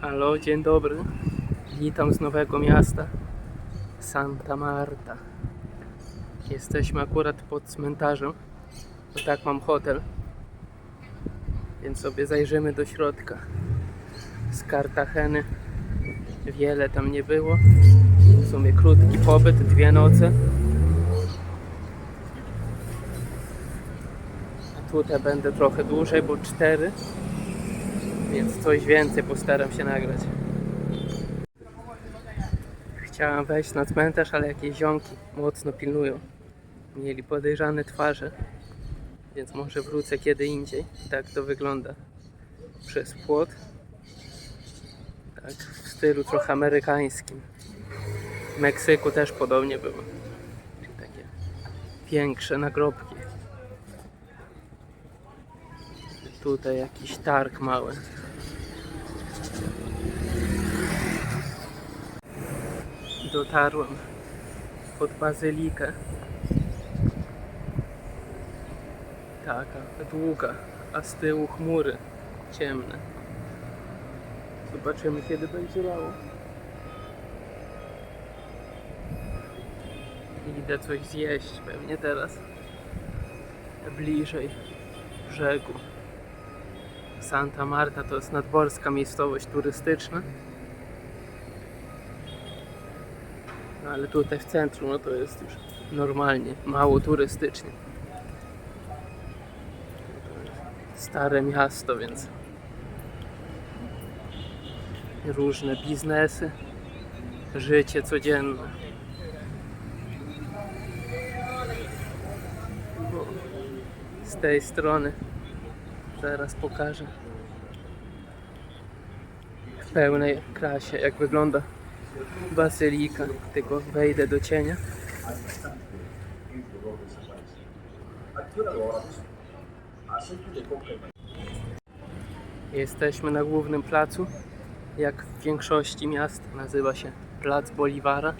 Halo, dzień dobry. Witam z nowego miasta Santa Marta. Jesteśmy akurat pod cmentarzem, bo tak mam hotel. Więc sobie zajrzymy do środka. Z Kartageny wiele tam nie było. W sumie krótki pobyt, dwie noce. A tutaj będę trochę dłużej, bo cztery. Więc coś więcej postaram się nagrać. Chciałem wejść na cmentarz, ale jakieś ziomki mocno pilnują. Mieli podejrzane twarze, więc może wrócę kiedy indziej. Tak to wygląda przez płot. Tak, w stylu trochę amerykańskim. W Meksyku też podobnie było. Czyli takie większe nagrobki. Tutaj jakiś targ mały. Dotarłem pod bazylikę. Taka długa, a z tyłu chmury ciemne. Zobaczymy kiedy będzie lało. Idę coś zjeść pewnie teraz. Bliżej brzegu. Santa Marta to jest nadmorska miejscowość turystyczna. No ale tutaj w centrum no to jest już normalnie, mało turystycznie. Stare miasto, więc różne biznesy, życie codzienne. Z tej strony zaraz pokażę w pełnej krasie jak wygląda bazylika, tylko wejdę do cienia. Jesteśmy na głównym placu, jak w większości miast, nazywa się Plac Boliwara.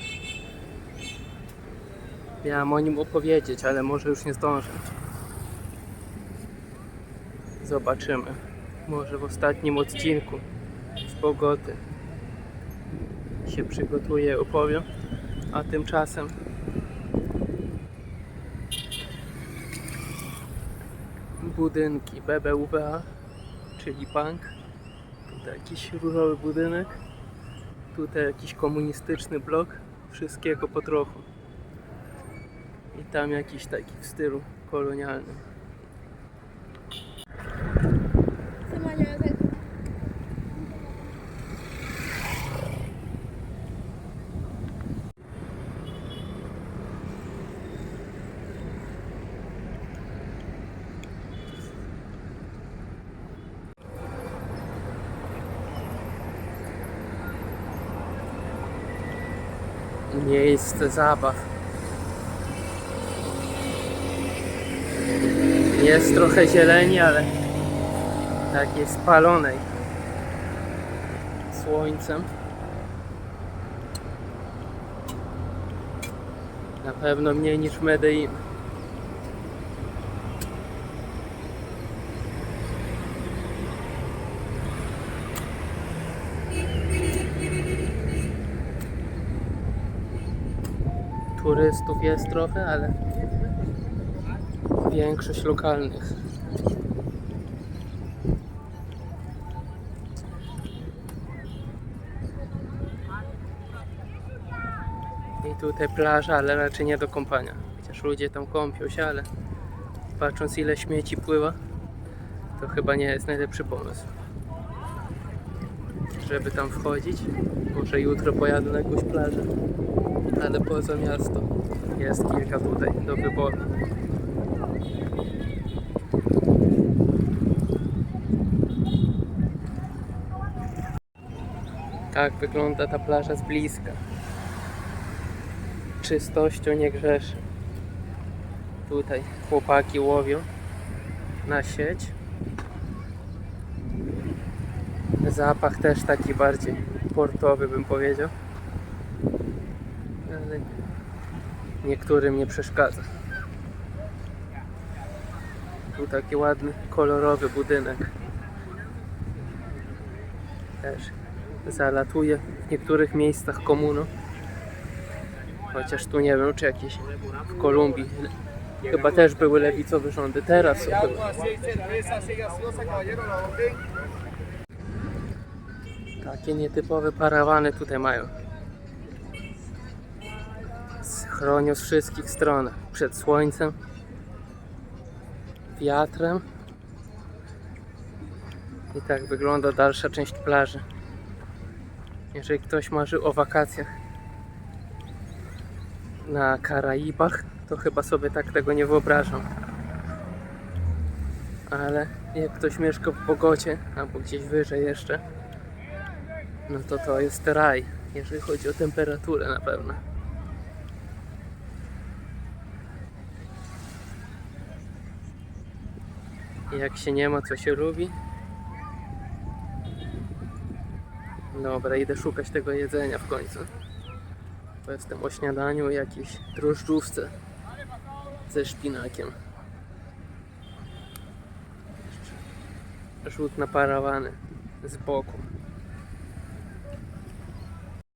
Miałem o nim opowiedzieć, ale może już nie zdążę. Zobaczymy. Może w ostatnim odcinku z Bogoty się przygotuję, opowiem. A tymczasem budynki BBWA, czyli bank. Tutaj jakiś różowy budynek. Tutaj jakiś komunistyczny blok. Wszystkiego po trochu. I tam jakiś taki w stylu kolonialnym. Miejsce zabaw. Jest trochę zieleni, ale takiej spalonej słońcem. Na pewno mniej niż Medellin. Turystów jest trochę, ale większość lokalnych. I tutaj plaża, ale raczej nie do kąpania. Chociaż ludzie tam kąpią się, ale patrząc ile śmieci pływa, to chyba nie jest najlepszy pomysł. Żeby tam wchodzić, może jutro pojadę na jakąś plażę, ale poza miasto jest kilka tutaj do wyboru. Tak wygląda ta plaża z bliska. Czystością nie grzeszy. Tutaj chłopaki łowią na sieć. Zapach też taki bardziej portowy bym powiedział. Niektórym nie przeszkadza. Tu taki ładny, kolorowy budynek. Też zalatuje w niektórych miejscach komuną. Chociaż tu nie wiem, czy jakieś w Kolumbii chyba też były lewicowe rządy. Teraz chyba. Takie nietypowe parawany tutaj mają. Chronią z wszystkich stron. Przed słońcem, wiatrem. I tak wygląda dalsza część plaży. Jeżeli ktoś marzy o wakacjach na Karaibach, to chyba sobie tak tego nie wyobrażam. Ale jak ktoś mieszka w Bogocie albo gdzieś wyżej jeszcze, no to to jest raj, jeżeli chodzi o temperaturę na pewno. Jak się nie ma, co się lubi. Dobra, idę szukać tego jedzenia w końcu. Bo jestem o śniadaniu jakiejś drożdżówce ze szpinakiem. Rzut na parawany z boku.